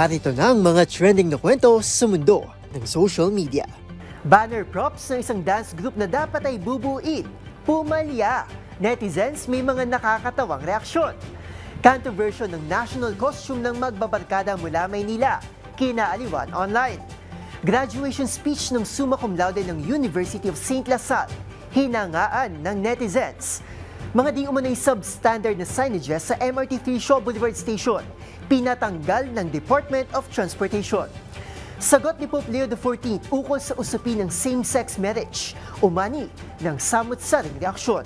Narito na ang mga trending na kwento sa mundo ng social media. Banner props ng isang dance group na dapat ay bubuin. Pumalya. Netizens may mga nakakatawang reaksyon. Kanto version ng national costume ng magbabarkada mula Maynila. Kinaaliwan online. Graduation speech ng summa cum laude ng University of St. Lasal. Hinangaan ng netizens. Mga di umunay substandard na signages sa MRT3 Shaw Boulevard Station, pinatanggal ng Department of Transportation. Sagot ni Pope Leo XIV ukol sa usapin ng same-sex marriage, umani ng samot-saring reaksyon.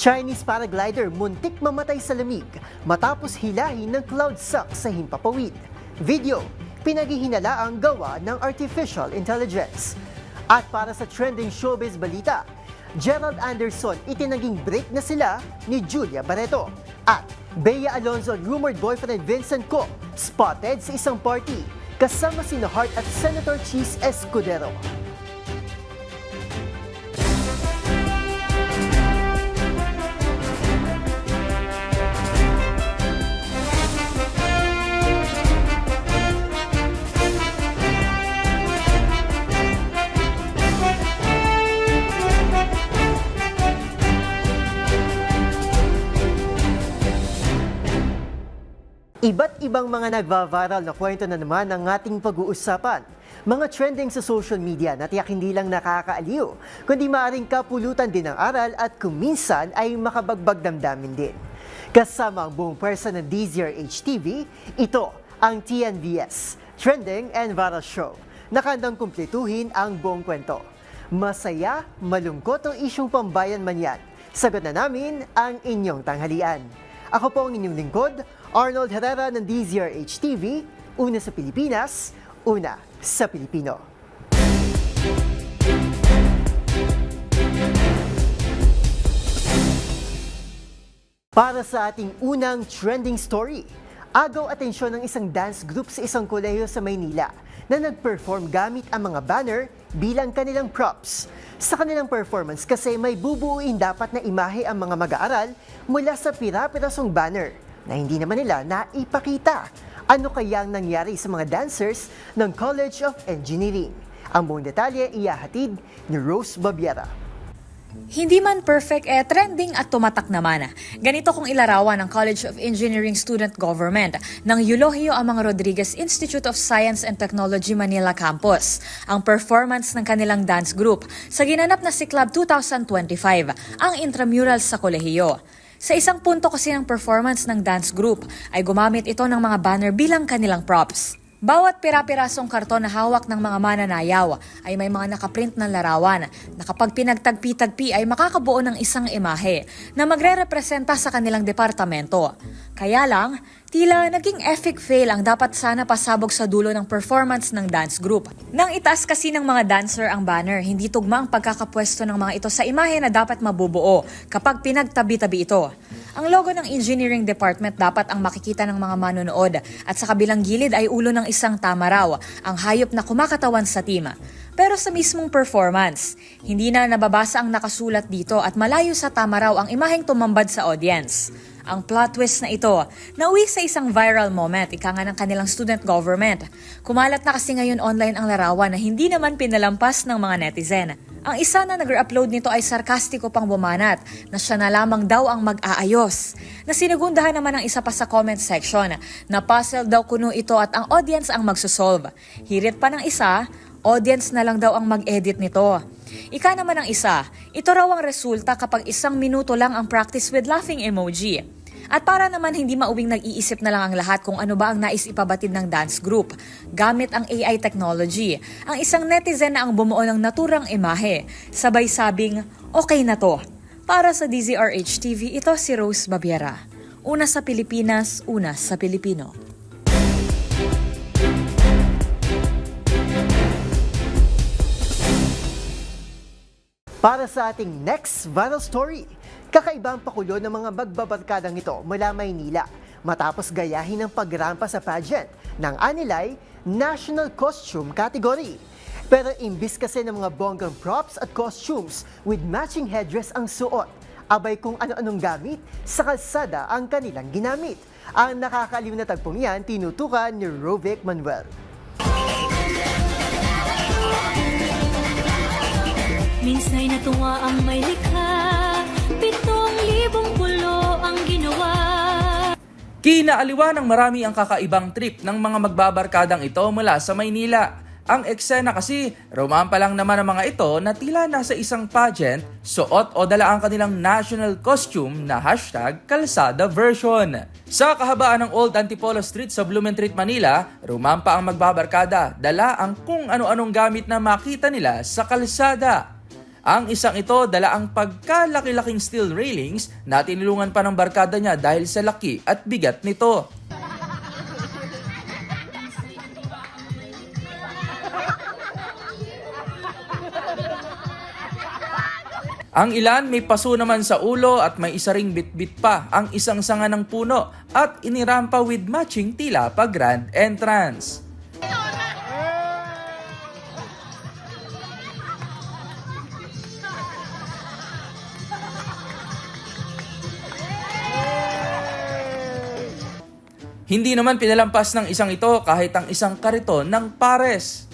Chinese paraglider muntik mamatay sa lamig matapos hilahin ng cloud suck sa himpapawid. Video, pinaghihinala ang gawa ng artificial intelligence. At para sa trending showbiz balita, Gerald Anderson itinaging break na sila ni Julia Barreto. At Bea Alonzo rumored boyfriend Vincent Co spotted sa isang party kasama sina Hart at Senator Cheese Escudero. Iba't ibang mga nagva-viral na kwento na naman ang ating pag-uusapan. Mga trending sa social media na tiyak hindi lang nakakaaliw, kundi maaaring kapulutan din ng aral at kuminsan ay makabagbag damdamin din. Kasama ang buong pwersa ng DZRH TV, ito ang TNVS, Trending and Viral Show. Nakandang kumpletuhin ang buong kwento. Masaya, malungkot o isyong pambayan man yan. Sagot na namin ang inyong tanghalian. Ako po ang inyong lingkod, Arnold Herrera ng DZRH TV, una sa Pilipinas, una sa Pilipino. Para sa ating unang trending story, agaw atensyon ng isang dance group sa isang kolehiyo sa Maynila na nag-perform gamit ang mga banner bilang kanilang props. Sa kanilang performance kasi may bubuuin dapat na imahe ang mga mag-aaral mula sa pira-pirasong banner na hindi naman nila naipakita. Ano kaya ang nangyari sa mga dancers ng College of Engineering? Ang buong detalye iyahatid ni Rose Babiera. Hindi man perfect eh trending at tumatak naman. Ganito kung ilarawan ng College of Engineering Student Government ng Eulogio Amang Rodriguez Institute of Science and Technology Manila Campus ang performance ng kanilang dance group sa ginanap na Siklab 2025, ang intramural sa kolehiyo. Sa isang punto kasi ng performance ng dance group ay gumamit ito ng mga banner bilang kanilang props. Bawat pira-pirasong karton na hawak ng mga mananayaw ay may mga nakaprint na larawan na kapag pinagtagpi-tagpi ay makakabuo ng isang imahe na magre-representa sa kanilang departamento. Kaya lang, tila naging epic fail ang dapat sana pasabog sa dulo ng performance ng dance group. Nang itaas kasi ng mga dancer ang banner, hindi tugma ang pagkakapwesto ng mga ito sa imahe na dapat mabubuo kapag pinagtabi-tabi ito. Ang logo ng engineering department dapat ang makikita ng mga manonood at sa kabilang gilid ay ulo ng isang tamaraw, ang hayop na kumakatawan sa team. Pero sa mismong performance, hindi na nababasa ang nakasulat dito at malayo sa tamaraw ang imaheng tumambad sa audience. Ang plot twist na ito, nauwi sa isang viral moment, ika nga ng kanilang student government. Kumalat na kasi ngayon online ang larawan na hindi naman pinalampas ng mga netizen. Ang isa na nag-upload nito ay sarkastiko pang bumanat na siya na lamang daw ang mag-aayos. Na sinagundahan naman ng isa pa sa comment section na puzzle daw kuno ito at ang audience ang magsosolve. Hirit pa ng isa, audience na lang daw ang mag-edit nito. Ika naman ang isa, ito raw ang resulta kapag isang minuto lang ang practice with laughing emoji. At para naman hindi mauwing nag-iisip na lang ang lahat kung ano ba ang nais ipabatid ng dance group, gamit ang AI technology, ang isang netizen na ang bumuo ng naturang imahe, sabay sabing, okay na to. Para sa DZRH TV, ito si Rose Babiera. Una sa Pilipinas, una sa Pilipino. Para sa ating next viral story, kakaiba ang pakulo ng mga magbabarkadang ito mula Maynila matapos gayahin ng pagrampa sa pageant ng Anilay National Costume Category. Pero imbis kasi ng mga bonggang props at costumes with matching headdress ang suot, abay kung ano-anong gamit sa kalsada ang kanilang ginamit. Ang nakakaliw na tagpong yan, tinutukan ni Rovic Manuel. Minsa'y natuwa ang may likha Kinaaliwa ng marami ang kakaibang trip ng mga magbabarkadang ito mula sa Maynila. Ang eksena kasi, romampa lang naman ang mga ito na tila nasa isang pageant, suot o dala ang kanilang national costume na hashtag kalsada version. Sa kahabaan ng Old Antipolo Street sa Blumentritt, Manila, rumampa ang magbabarkada, dala ang kung ano-anong gamit na makita nila sa kalsada. Ang isang ito dala ang pagkalaki-laking steel railings na tinulungan pa ng barkada niya dahil sa laki at bigat nito. Ang ilan may paso naman sa ulo at may isa ring bitbit pa ang isang sanga ng puno at inirampa with matching tila pa grand entrance. Hindi naman pinalampas ng isang ito kahit ang isang kariton ng pares.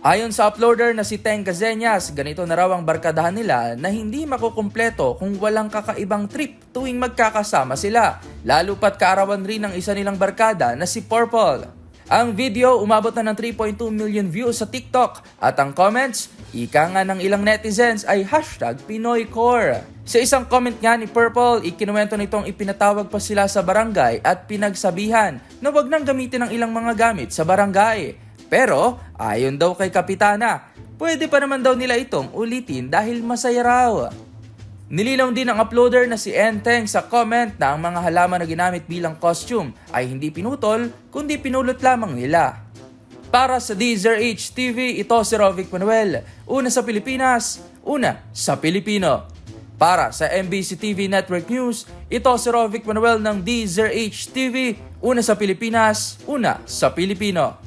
Ayon sa uploader na si Teng Cazeñas, ganito na raw ang barkadahan nila na hindi makukumpleto kung walang kakaibang trip tuwing magkakasama sila. Lalo pat kaarawan rin ng isa nilang barkada na si Purple. Ang video umabot na ng 3.2 million views sa TikTok at ang comments, ika nga ng ilang netizens ay hashtag PinoyCore. Sa isang comment nga ni Purple, ikinuwento nitong ipinatawag pa sila sa barangay at pinagsabihan na wag nang gamitin ang ilang mga gamit sa barangay. Pero, ayon daw kay Kapitana, pwede pa naman daw nila itong ulitin dahil masaya raw. Nililaw din ng uploader na si Enteng sa comment na ang mga halaman na ginamit bilang costume ay hindi pinutol kundi pinulot lamang nila. Para sa DZRH TV, ito si Rovic Manuel. Una sa Pilipinas, una sa Pilipino. Para sa MBC TV Network News, ito si Rovic Manuel ng DZRH TV. Una sa Pilipinas, una sa Pilipino.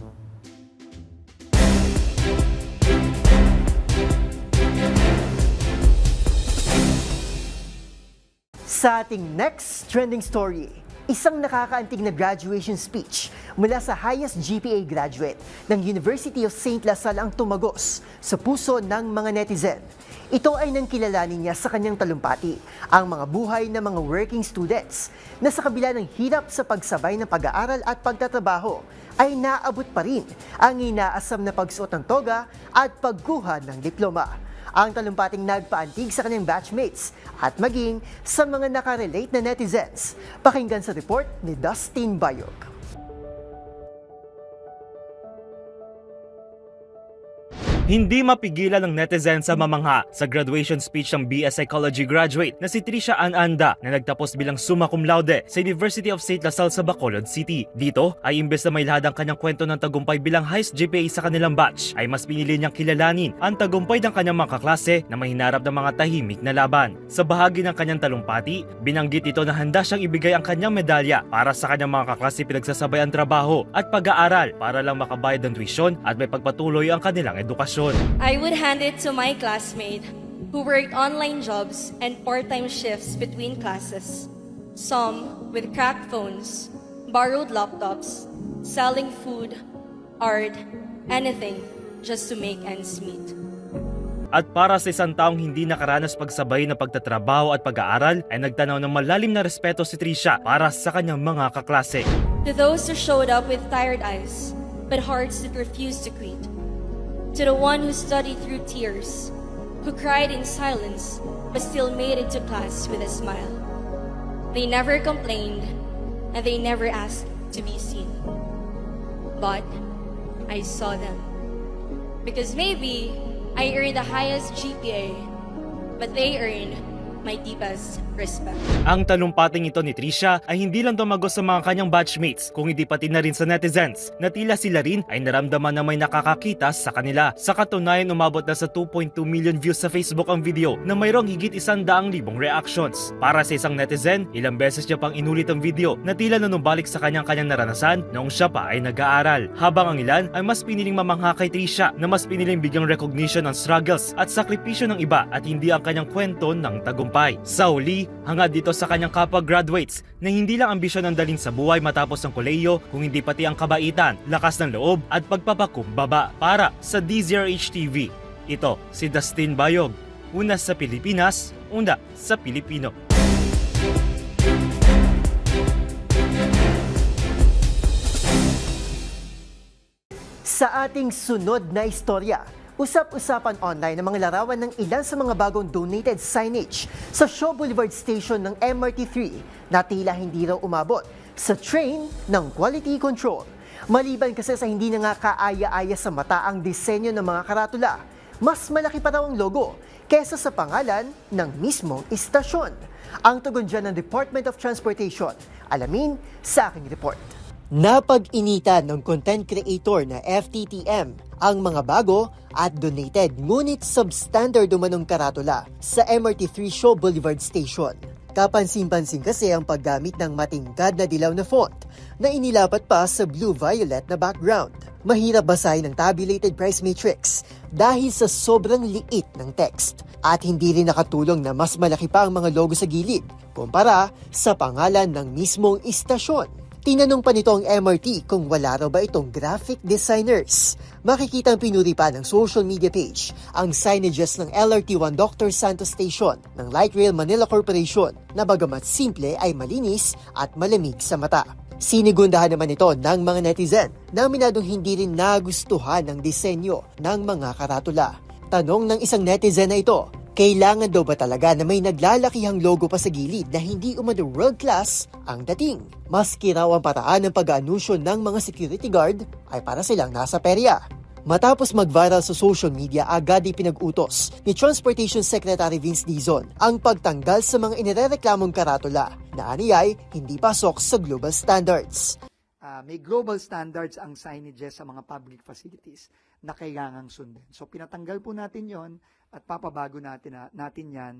Sa ating next trending story, isang nakakaantig na graduation speech mula sa highest GPA graduate ng University of St. Lasal ang tumagos sa puso ng mga netizen. Ito ay nang kilalanin niya sa kanyang talumpati, ang mga buhay ng mga working students na sa kabila ng hirap sa pagsabay ng pag-aaral at pagtatrabaho ay naabot pa rin ang inaasam na pagsuot ng toga at pagkuha ng diploma ang talumpating nagpaantig sa kanyang batchmates at maging sa mga nakarelate na netizens. Pakinggan sa report ni Dustin Bayog. Hindi mapigilan ng netizen sa mamangha sa graduation speech ng BS Psychology graduate na si Trisha Ananda na nagtapos bilang summa cum laude sa University of St. Lasal sa Bacolod City. Dito ay imbes na may lahad ang kanyang kwento ng tagumpay bilang highest GPA sa kanilang batch ay mas pinili niyang kilalanin ang tagumpay ng kanyang mga kaklase na may hinarap ng mga tahimik na laban. Sa bahagi ng kanyang talumpati, binanggit ito na handa siyang ibigay ang kanyang medalya para sa kanyang mga kaklase pinagsasabay ang trabaho at pag-aaral para lang makabayad ng tuition at may pagpatuloy ang kanilang edukasyon. I would hand it to my classmate who worked online jobs and part-time shifts between classes. Some with cracked phones, borrowed laptops, selling food, art, anything just to make ends meet. At para sa isang taong hindi nakaranas pagsabay na pagtatrabaho at pag-aaral, ay nagtanaw ng malalim na respeto si Trisha para sa kanyang mga kaklase. To those who showed up with tired eyes, but hearts that refused to quit. To the one who studied through tears, who cried in silence, but still made it to class with a smile. They never complained, and they never asked to be seen. But I saw them. Because maybe I earned the highest GPA, but they earned my deepest respect. Ang talumpating ito ni Trisha ay hindi lang tumagos sa mga kanyang batchmates kung hindi pati na rin sa netizens na tila sila rin ay naramdaman na may nakakakita sa kanila. Sa katunayan umabot na sa 2.2 million views sa Facebook ang video na mayroong higit isang daang libong reactions. Para sa isang netizen, ilang beses niya pang inulit ang video na tila nanumbalik sa kanyang kanyang naranasan noong siya pa ay nag-aaral. Habang ang ilan ay mas piniling mamangha kay Trisha na mas piniling bigyang recognition ng struggles at sakripisyo ng iba at hindi ang kanyang kwento ng tagumpay. Sa huli, hangad dito sa kanyang kapwa graduates na hindi lang ambisyon ang dalhin sa buhay matapos ang koleyo kung hindi pati ang kabaitan, lakas ng loob at pagpapakumbaba para sa DZRH TV. Ito si Dustin Bayog, una sa Pilipinas, una sa Pilipino. Sa ating sunod na istorya, usap-usapan online ng mga larawan ng ilan sa mga bagong donated signage sa Shaw Boulevard Station ng MRT3 na tila hindi raw umabot sa train ng quality control. Maliban kasi sa hindi na nga kaaya-aya sa mata ang disenyo ng mga karatula, mas malaki pa raw ang logo kesa sa pangalan ng mismong istasyon. Ang tugon dyan ng Department of Transportation. Alamin sa aking report. Napag-initan ng content creator na FTTM ang mga bago at donated ngunit substandard umanong karatula sa MRT3 Shaw Boulevard Station. Kapansin-pansin kasi ang paggamit ng matingkad na dilaw na font na inilapat pa sa blue-violet na background. Mahirap basahin ang tabulated price matrix dahil sa sobrang liit ng text at hindi rin nakatulong na mas malaki pa ang mga logo sa gilid kumpara sa pangalan ng mismong istasyon. Tinanong pa nito ang MRT kung wala raw ba itong graphic designers. Makikita ang pinuri pa ng social media page ang signages ng LRT1 Dr. Santos Station ng Light Rail Manila Corporation na bagamat simple ay malinis at malamig sa mata. Sinigundahan naman ito ng mga netizen na minadong hindi rin nagustuhan ng disenyo ng mga karatula. Tanong ng isang netizen na ito, kailangan daw ba talaga na may naglalakihang logo pa sa gilid na hindi umano world class ang dating? Maski raw ang paraan ng pag-aanunsyo ng mga security guard ay para silang nasa perya. Matapos mag-viral sa social media, agad ipinag-utos ni Transportation Secretary Vince Dizon ang pagtanggal sa mga inirereklamong karatula na aniyay hindi pasok sa global standards. Ah, may global standards ang signages sa mga public facilities na kailangang sundin. So pinatanggal po natin yon at papabago natin, na, natin yan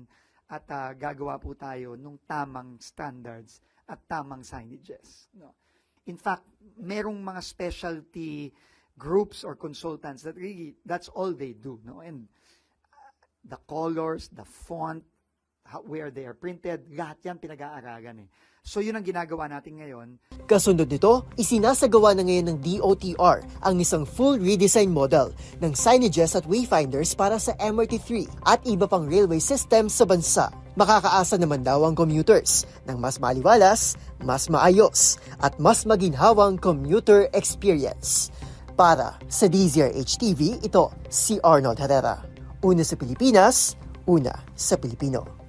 at ah, gagawa po tayo ng tamang standards at tamang signages. No? In fact, merong mga specialty groups or consultants that really, that's all they do. No? And ah, the colors, the font, how, where they are printed, lahat yan pinag-aaralan eh. So yun ang ginagawa natin ngayon Kasunod nito, isinasagawa na ngayon ng DOTR ang isang full redesign model ng signages at wayfinders para sa MRT3 at iba pang railway system sa bansa. Makakaasa naman daw ang commuters ng mas maliwalas, mas maayos, at mas maginhawang commuter experience. Para sa DZRH TV, ito si Arnold Herrera. Una sa Pilipinas, una sa Pilipino.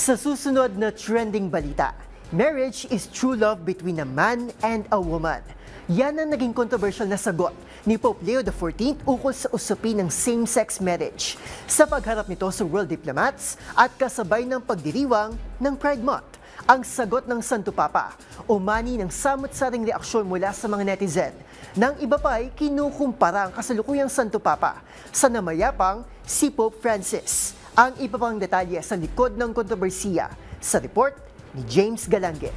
Sa susunod na trending balita, marriage is true love between a man and a woman. Yan ang naging controversial na sagot ni Pope Leo XIV ukol sa usapin ng same-sex marriage sa pagharap nito sa world diplomats at kasabay ng pagdiriwang ng Pride Month. Ang sagot ng Santo Papa, umani ng samot-saring reaksyon mula sa mga netizen. Nang iba pa ay kinukumpara ang kasalukuyang Santo Papa sa namayapang si Pope Francis. Ang iba pang detalye sa likod ng kontrobersiya sa report ni James Galange.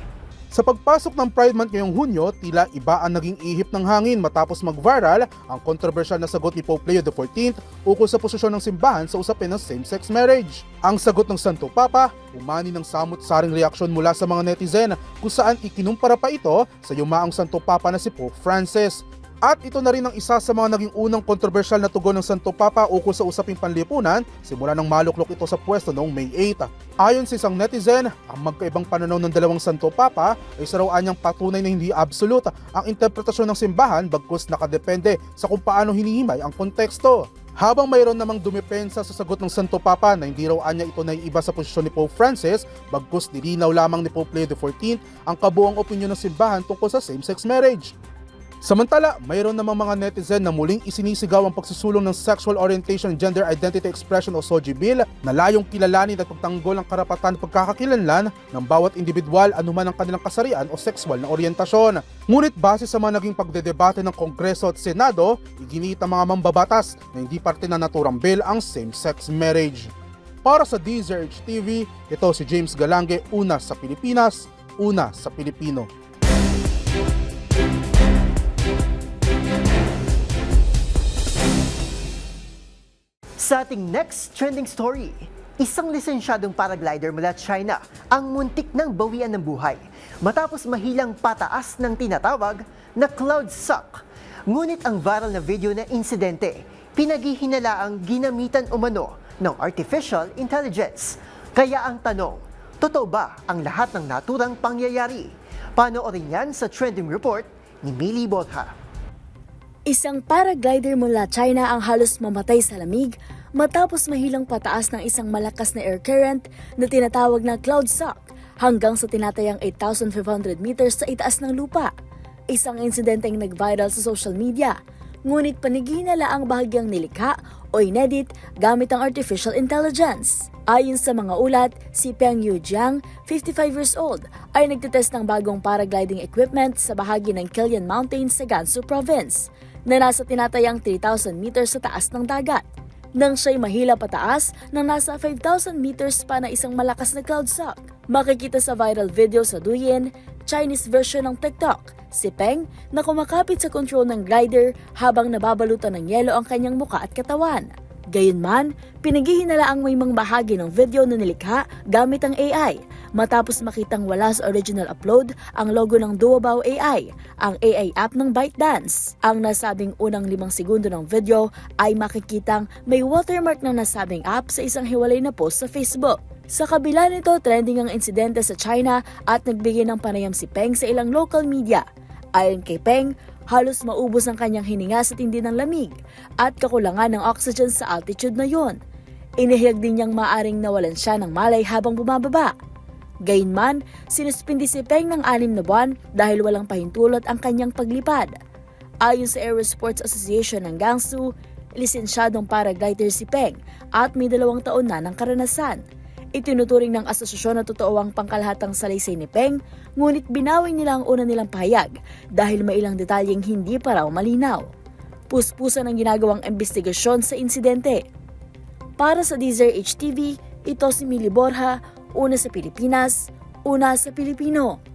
Sa pagpasok ng Pride Month ngayong Hunyo, tila iba ang naging ihip ng hangin matapos mag-viral ang kontrobersyal na sagot ni Pope Leo XIV ukol sa posisyon ng simbahan sa usapin ng same-sex marriage. Ang sagot ng Santo Papa, umani ng samot-saring reaksyon mula sa mga netizen kung saan ikinumpara pa ito sa yumaang Santo Papa na si Pope Francis. At ito na rin ang isa sa mga naging unang kontrobersyal na tugon ng Santo Papa ukol sa usaping panlipunan simula nang maluklok ito sa pwesto noong May 8. Ayon sa isang netizen, ang magkaibang pananaw ng dalawang Santo Papa ay sarawaan niyang patunay na hindi absolute ang interpretasyon ng simbahan bagkus nakadepende sa kung paano hinihimay ang konteksto. Habang mayroon namang dumepensa sa sagot ng Santo Papa na hindi raw anya ito naiiba sa posisyon ni Pope Francis, bagkus nilinaw lamang ni Pope Leo XIV ang kabuang opinyon ng simbahan tungkol sa same-sex marriage. Samantala, mayroon namang mga netizen na muling isinisigaw ang pagsusulong ng Sexual Orientation and Gender Identity Expression o SOGI Bill na layong kilalanin at pagtanggol ang karapatan at pagkakakilanlan ng bawat individual anuman ang kanilang kasarian o sexual na oryentasyon. Ngunit base sa mga naging pagdedebate ng Kongreso at Senado, iginit ang mga mambabatas na hindi parte na naturang bill ang same-sex marriage. Para sa DZRH TV, ito si James Galange, una sa Pilipinas, una sa Pilipino. Sa ating next trending story, isang lisensyadong paraglider mula China ang muntik ng bawian ng buhay matapos mahilang pataas ng tinatawag na cloud suck. Ngunit ang viral na video na insidente, pinaghihinalaang ginamitan umano ng artificial intelligence. Kaya ang tanong, totoo ba ang lahat ng naturang pangyayari? Panoorin yan sa trending report ni Millie Botha. Isang paraglider mula China ang halos mamatay sa lamig matapos mahilang pataas ng isang malakas na air current na tinatawag na cloud suck hanggang sa tinatayang 8,500 meters sa itaas ng lupa. Isang insidenteng nag-viral sa social media, ngunit paniginala ang bahagyang nilikha o inedit gamit ang artificial intelligence. Ayon sa mga ulat, si Peng Yu Jiang, 55 years old, ay nagtitest ng bagong paragliding equipment sa bahagi ng Kilian Mountains sa Gansu Province na nasa tinatayang 3,000 meters sa taas ng dagat. Nang siya'y mahila pataas nang nasa 5,000 meters pa na isang malakas na cloud suck. Makikita sa viral video sa Douyin, Chinese version ng TikTok, si Peng na kumakapit sa control ng glider habang nababalutan ng yelo ang kanyang muka at katawan. Gayunman, pinaghihinala ang may mga bahagi ng video na nilikha gamit ang AI matapos makitang wala sa original upload ang logo ng Duobaw AI, ang AI app ng ByteDance. Ang nasabing unang limang segundo ng video ay makikitang may watermark ng nasabing app sa isang hiwalay na post sa Facebook. Sa kabila nito, trending ang insidente sa China at nagbigay ng panayam si Peng sa ilang local media. Ayon kay Peng, halos maubos ang kanyang hininga sa tindi ng lamig at kakulangan ng oxygen sa altitude na yon. Inihiyag din niyang maaring nawalan siya ng malay habang bumababa. Gayunman, sinuspindi si Peng ng anim na buwan dahil walang pahintulot ang kanyang paglipad. Ayon sa Aerosports Association ng Gangsu, lisensyadong paraglider si Peng at may dalawang taon na ng karanasan. Itinuturing ng asosasyon na totoo ang pangkalahatang salaysay ni Peng, ngunit binawi nila ang una nilang pahayag dahil may ilang detalyeng hindi pa raw malinaw. Puspusan ang ginagawang investigasyon sa insidente. Para sa Deezer HTV, ito si Mili Borja, una sa Pilipinas, una sa Pilipino.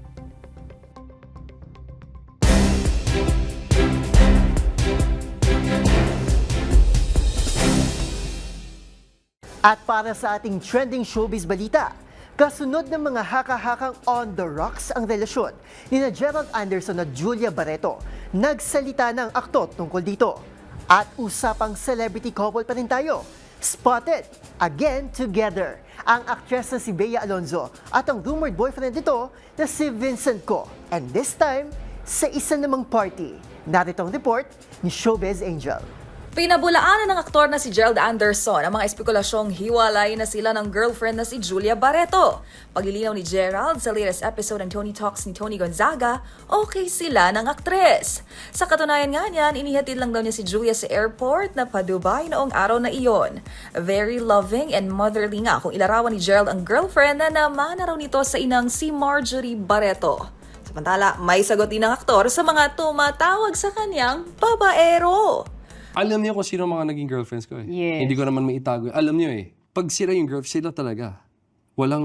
At para sa ating trending showbiz balita, kasunod ng mga haka-hakang on the rocks ang relasyon ni na Gerald Anderson at Julia Barreto, nagsalita ng aktor tungkol dito. At usapang celebrity couple pa rin tayo. Spotted again together ang aktres na si Bea Alonzo at ang rumored boyfriend nito na si Vincent Co. And this time, sa isa namang party. Narito ang report ni Showbiz Angel. Pinabulaanan ng aktor na si Gerald Anderson ang mga espekulasyong hiwalay na sila ng girlfriend na si Julia Barreto. Paglilinaw ni Gerald sa latest episode ng Tony Talks ni Tony Gonzaga, okay sila ng aktres. Sa katunayan nga niyan, inihatid lang daw niya si Julia sa airport na pa-Dubai noong araw na iyon. Very loving and motherly nga kung ilarawan ni Gerald ang girlfriend na naman na nito sa inang si Marjorie Barreto. Samantala, may sagot din ng aktor sa mga tumatawag sa kanyang babaero. Alam niyo kung sino mga naging girlfriends ko eh. Yes. Hindi ko naman maitago. Alam niyo eh. Pag sila yung girlfriend, sila talaga. Walang,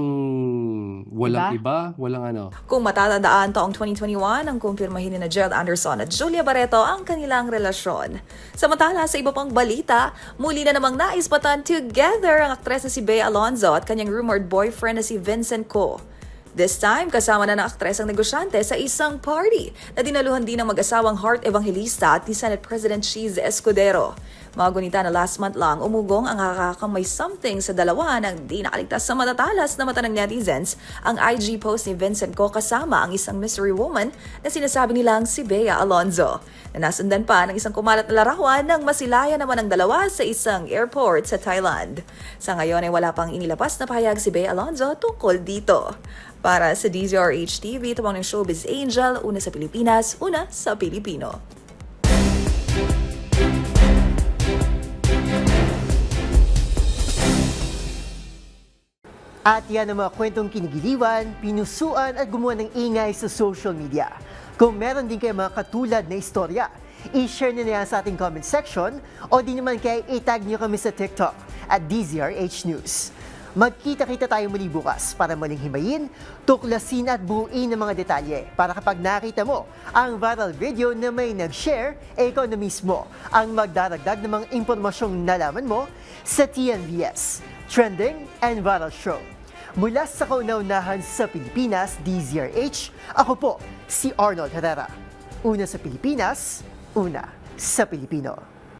walang iba, walang ano. Kung matatandaan taong 2021, ang kumpirmahin ni na Gerald Anderson at Julia Barreto ang kanilang relasyon. Samantala, sa iba pang balita, muli na namang naisbatan together ang aktres na si Bea Alonzo at kanyang rumored boyfriend na si Vincent Co. This time, kasama na ng aktres ang negosyante sa isang party na dinaluhan din ng mag-asawang Heart Evangelista at ni Senate President Cheese Escudero. Mga gunita na last month lang, umugong ang nakakakamay something sa dalawa nang di nakaligtas sa matatalas na mata ng netizens ang IG post ni Vincent Co kasama ang isang mystery woman na sinasabi nilang si Bea Alonzo. Na nasundan pa ng isang kumalat na larawan nang masilaya naman ang dalawa sa isang airport sa Thailand. Sa ngayon ay wala pang inilabas na pahayag si Bea Alonzo tungkol dito. Para sa DZRH TV, ito ang Showbiz Angel, una sa Pilipinas, una sa Pilipino. At yan ang mga kwentong kinigiliwan, pinusuan at gumawa ng ingay sa social media. Kung meron din kayo mga katulad na istorya, i-share nyo na yan sa ating comment section o di naman kaya itag nyo kami sa TikTok at DZRH News. Magkita-kita tayo muli bukas para muling himayin, tuklasin at buuin ang mga detalye para kapag nakita mo ang viral video na may nag-share, eh ikaw na mismo ang magdaragdag ng mga impormasyong nalaman mo sa TNVS, Trending and Viral Show. Mula sa kauna-unahan sa Pilipinas, DZRH, ako po si Arnold Herrera. Una sa Pilipinas, una sa Pilipino.